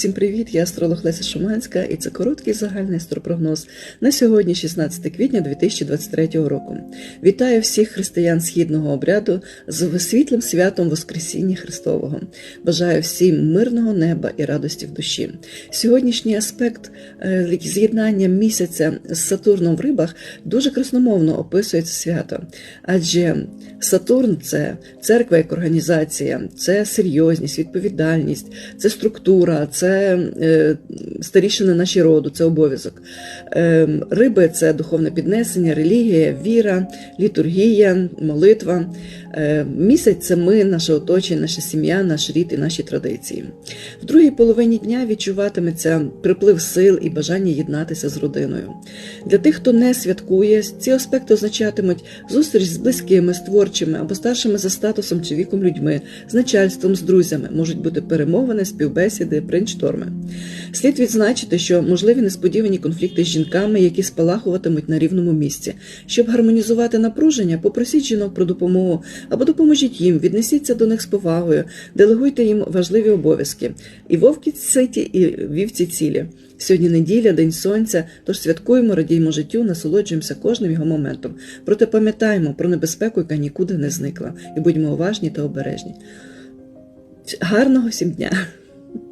Всім привіт! Я астролог Леся Шуманська, і це короткий загальний астропрогноз на сьогодні, 16 квітня 2023 року. Вітаю всіх християн східного обряду з світлим святом Воскресіння Христового. Бажаю всім мирного неба і радості в душі. Сьогоднішній аспект е, з'єднання місяця з Сатурном в рибах дуже красномовно описує це свято, адже Сатурн це церква як організація, це серйозність, відповідальність, це структура, це е, старішини наші роду, це обов'язок. Е, риби це духовне піднесення, релігія, віра, літургія, молитва. Е, місяць це ми, наше оточення, наша сім'я, наш рід і наші традиції. В другій половині дня відчуватиметься приплив сил і бажання єднатися з родиною. Для тих, хто не святкує, ці аспекти означатимуть зустріч з близькими, з творчими або старшими за статусом чи віком людьми, з начальством, з друзями, можуть бути перемовини, співбесіди, брейншторми. Слід відзначити, що можливі несподівані конфлікти з жінками, які спалахуватимуть на рівному місці. Щоб гармонізувати напруження, попросіть жінок про допомогу або допоможіть їм, віднесіться до них з повагою, делегуйте їм важливі обов'язки. І вовки ситі, і вівці цілі. Сьогодні неділя, день сонця, тож святкуємо, радіймо життю, насолоджуємося кожним його моментом. Проте пам'ятаємо про небезпеку, яка нікуди не зникла, і будьмо уважні та обережні. Гарного всім дня!